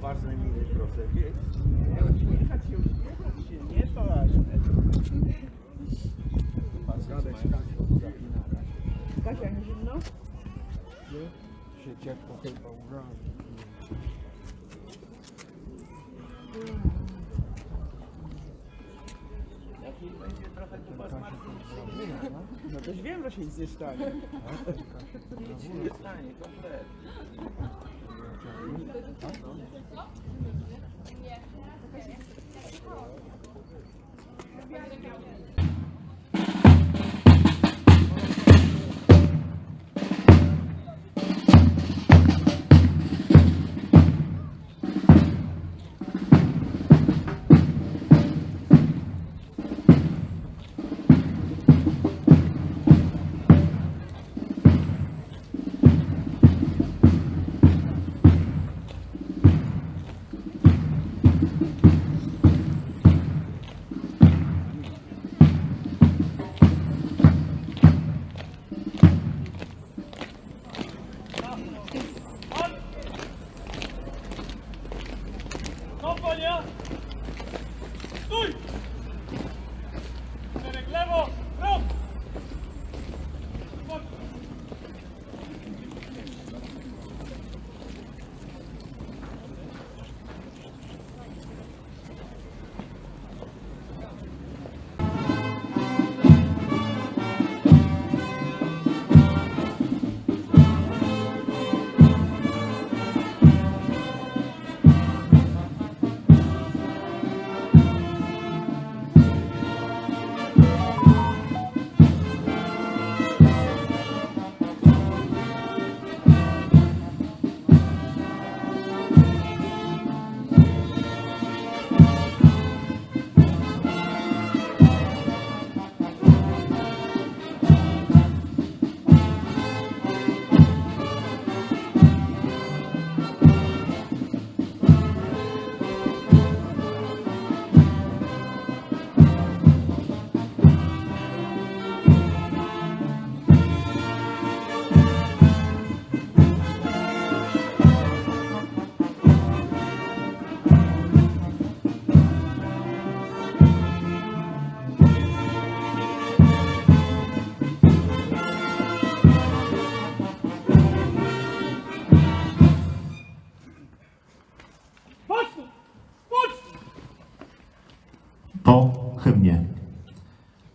poważne miny, proszę. Nie, uśmiechać się, uśmiechać się, nie to ważne. Kasia, nie zimno? się ciepło chyba urazi. Jaki będzie trochę kupa smaczniejszy. No też wiem, że się nic nie stanie. Nic się nie stanie, kompletnie. Kompania!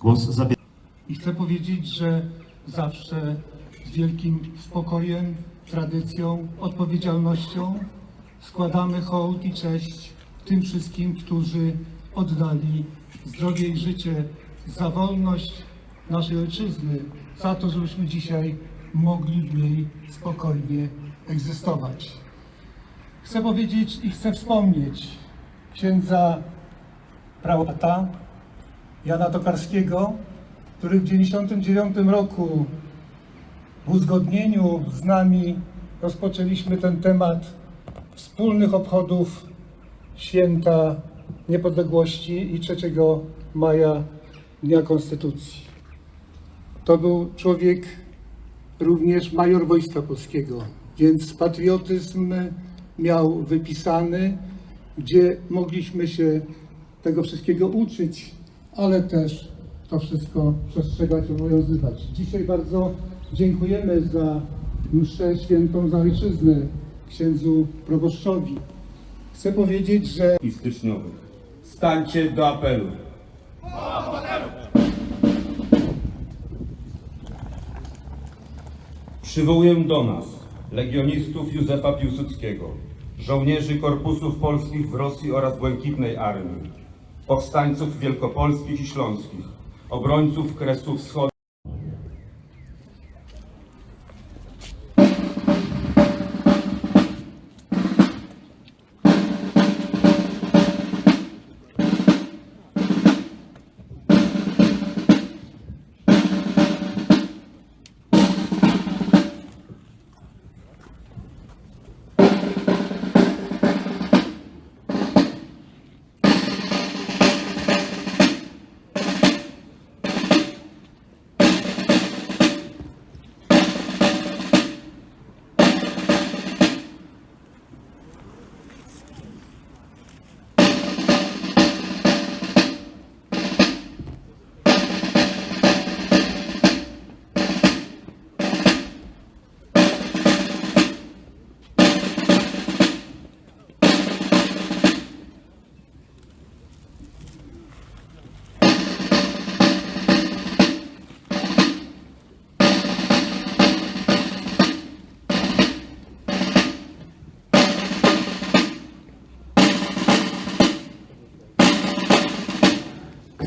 Głos zabierze I chcę powiedzieć, że zawsze z wielkim spokojem, tradycją, odpowiedzialnością składamy hołd i cześć tym wszystkim, którzy oddali zdrowie i życie za wolność naszej ojczyzny, za to, żebyśmy dzisiaj mogli w niej spokojnie egzystować. Chcę powiedzieć i chcę wspomnieć księdza prałata Jana Tokarskiego, który w 1999 roku w uzgodnieniu z nami rozpoczęliśmy ten temat wspólnych obchodów święta niepodległości i 3 maja Dnia Konstytucji. To był człowiek również major Wojska Polskiego, więc patriotyzm miał wypisany, gdzie mogliśmy się tego wszystkiego uczyć, ale też to wszystko przestrzegać, obowiązywać. Dzisiaj bardzo dziękujemy za mszę świętą za ojczyznę księdzu proboszczowi. Chcę powiedzieć, że i styczniowych. Stańcie do apelu. Przywołuję do nas legionistów Józefa Piłsudskiego, żołnierzy korpusów polskich w Rosji oraz Błękitnej Armii, powstańców wielkopolskich i śląskich, obrońców Kresów Wschodnich.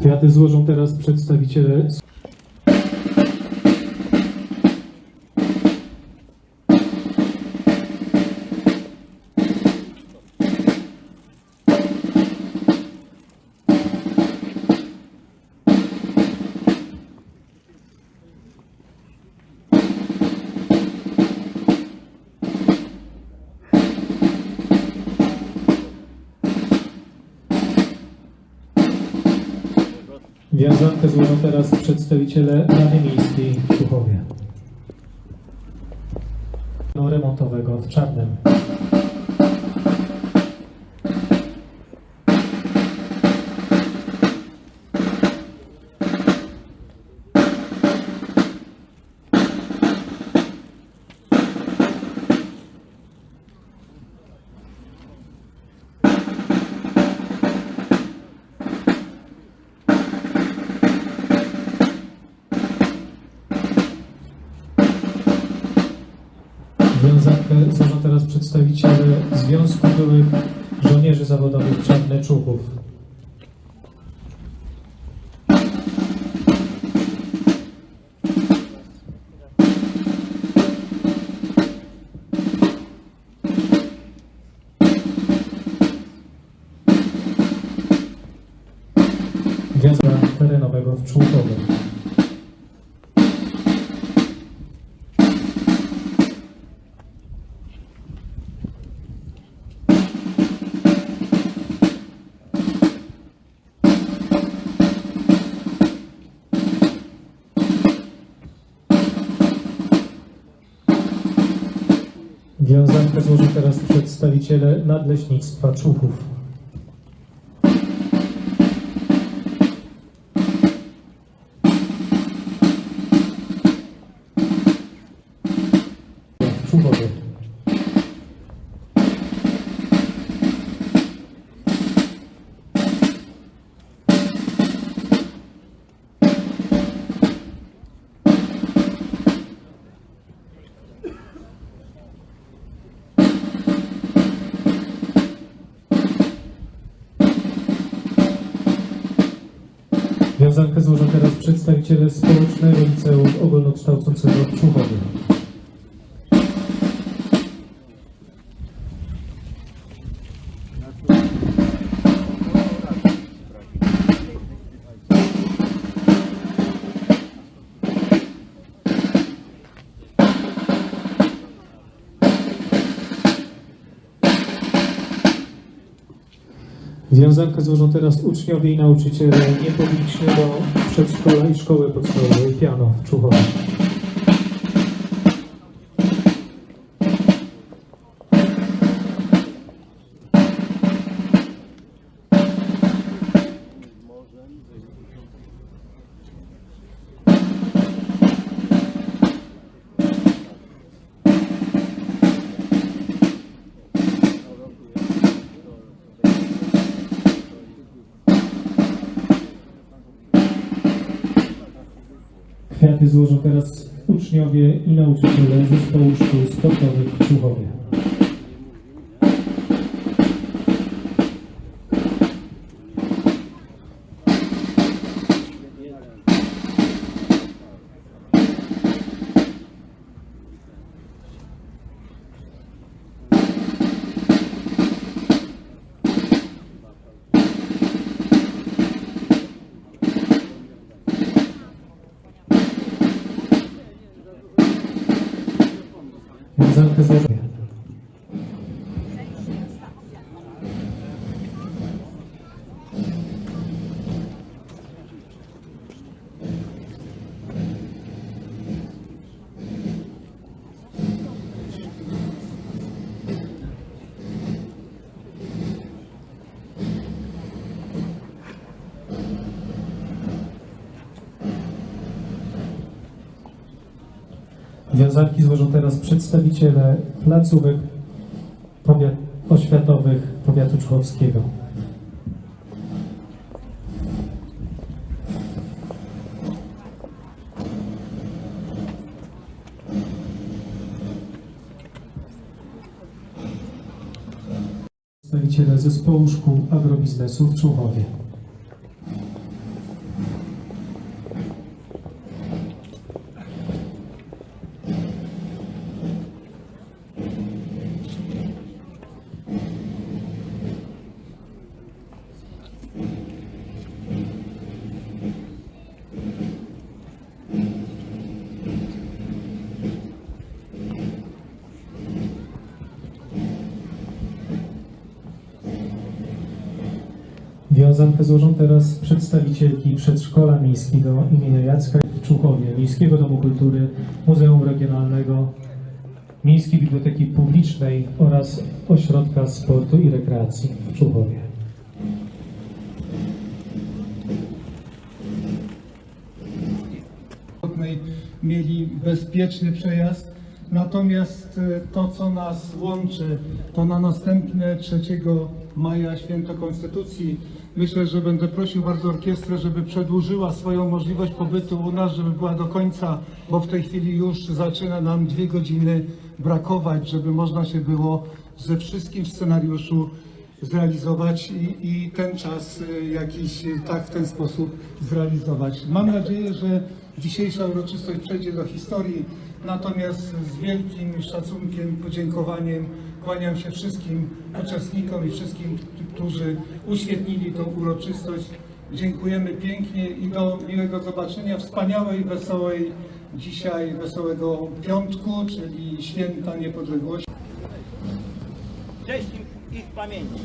Kwiaty złożą teraz przedstawiciele Wiązankę złożą teraz przedstawiciele Rady Miejskiej w Czuchowie. Remontowego w Czarnym. Wiązankę złożą teraz przedstawiciele Związku Byłych Żołnierzy Zawodowych Czarny Człuchów. Wiązanka terenowego w Człuchowie. Złożą teraz przedstawiciele Nadleśnictwa Czuchów. Wiązankę złożą teraz przedstawiciele Społecznego Liceum Ogólnokształcącego w Czuchowie. Wiązankę złożą teraz uczniowie i nauczyciele niepublicznego przedszkola i szkoły podstawowej Piano w Czuchowie. Kwiaty złożą teraz uczniowie i nauczyciele Zespołu Szkół Sportowych w Czuchowie. Wiązankę złożą. Wiązanki złożą teraz przedstawiciele placówek powiat, oświatowych powiatu człochowskiego. Przedstawiciele Zespołu Szkół Agrobiznesu w Człuchowie. Wiązankę złożą teraz przedstawicielki Przedszkola Miejskiego imienia Jacka w Człuchowie, Miejskiego Domu Kultury, Muzeum Regionalnego, Miejskiej Biblioteki Publicznej oraz Ośrodka Sportu i Rekreacji w Człuchowie. mieli bezpieczny przejazd. Natomiast e, to, co nas łączy, to na następne 3 maja Święto Konstytucji. Myślę, że będę prosił bardzo orkiestrę, żeby przedłużyła swoją możliwość pobytu u nas, żeby była do końca, bo w tej chwili już zaczyna nam dwie godziny brakować, żeby można się było ze wszystkim w scenariuszu zrealizować i, i ten czas y, jakiś y, tak w ten sposób zrealizować. Mam nadzieję, że dzisiejsza uroczystość przejdzie do historii, natomiast z wielkim szacunkiem, podziękowaniem kłaniam się wszystkim uczestnikom i wszystkim, którzy uświetnili tą uroczystość. Dziękujemy pięknie i do miłego zobaczenia, wspaniałej, wesołej dzisiaj, wesołego piątku, czyli święta niepodległości. Cześć их поменьше.